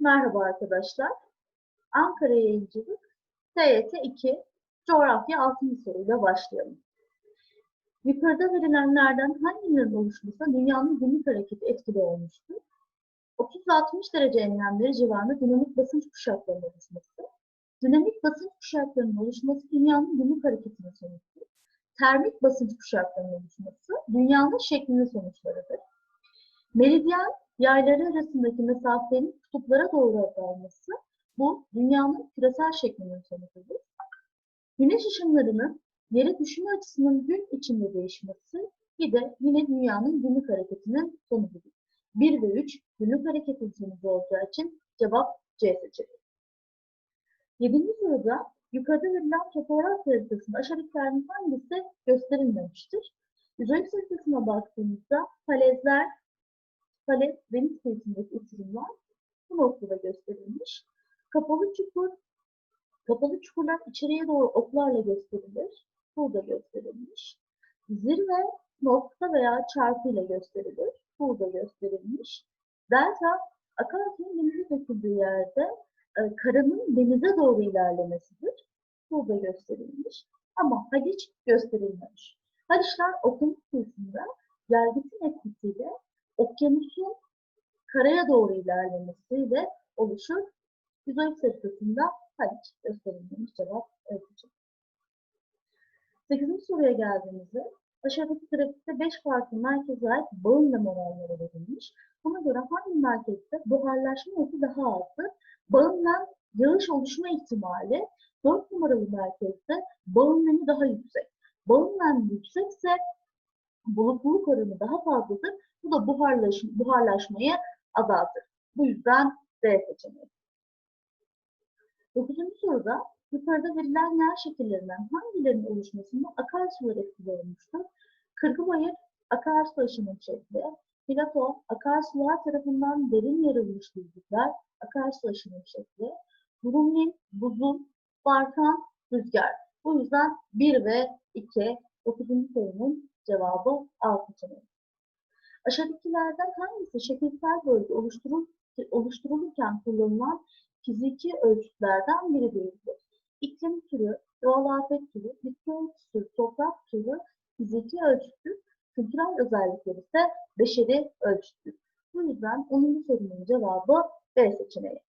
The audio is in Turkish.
Merhaba arkadaşlar. Ankara Yayıncılık TYT 2 Coğrafya 6. soruyla başlayalım. Yukarıda verilenlerden hangilerinin oluşmasına dünyanın günlük hareketi etkili olmuştur? 30-60 derece enlemleri civarında dinamik basınç kuşaklarının oluşması, dinamik basınç kuşaklarının oluşması dünyanın günlük hareketinin sonucudur. Termik basınç kuşaklarının oluşması dünyanın şeklinin sonuçlarıdır. Meridyen yayları arasındaki mesafenin kutuplara doğru azalması bu dünyanın küresel şeklinin sonucudur. Güneş ışınlarının yere düşme açısının gün içinde değişmesi bir de yine dünyanın günlük hareketinin sonucudur. 1 ve 3 günlük hareketin sonucu olacağı için cevap C seçeneği. 7. soruda yukarıda verilen fotoğraf haritasında aşağıdakilerden hangisi gösterilmemiştir? Yüzey haritasına baktığımızda falezler, falez deniz kıyısındaki uçurumlar bu noktada gösterilmiş. Kapalı çukur, kapalı çukurlar içeriye doğru oklarla gösterilir. Burada gösterilmiş. Zirve nokta veya çarpı ile gösterilir. Burada gösterilmiş. Delta akarsuyun denize döküldüğü yerde e, karanın denize doğru ilerlemesidir. Burada gösterilmiş. Ama Haliç gösterilmemiş. Haliçler okyanus kıyısında gelgitin etkisiyle okyanusun karaya doğru ilerlemesiyle oluşur. Yüzey haritasında Haliç gösterilmemiş cevap seçeneği. 8. soruya geldiğimizde aşağıdaki grafikte 5 farklı merkeze ait bağım oranları verilmiş. Buna göre hangi merkezde buharlaşma hızı daha azdır? Bağım nem yağış oluşma ihtimali 4 numaralı merkezde bağım nemi daha yüksek. Bağım nem yüksekse bulutluluk oranı daha fazladır. Bu da buharlaşma, buharlaşmayı azaltır. Bu yüzden D seçeneği. 9. soruda yukarıda verilen yer şekillerinden hangilerinin oluşmasında akarsular etkili olmuştur? Kırkıbayır akarsu aşımın şekli, plato akarsular tarafından derin yarılmış düzlükler akarsu aşımın şekli, burunlin, buzul, barkan, rüzgar. Bu yüzden 1 ve 2 9. sorunun cevabı A seçeneği. Aşağıdakilerden hangisi şekilsel bölge oluşturul oluşturulurken kullanılan fiziki ölçütlerden biri değildir? İklim türü, doğal afet türü, bitki ölçüsü, toprak türü fiziki ölçüttür. Kültürel özellikler ise beşeri ölçüttür. Bu yüzden 10. sorunun cevabı B seçeneği.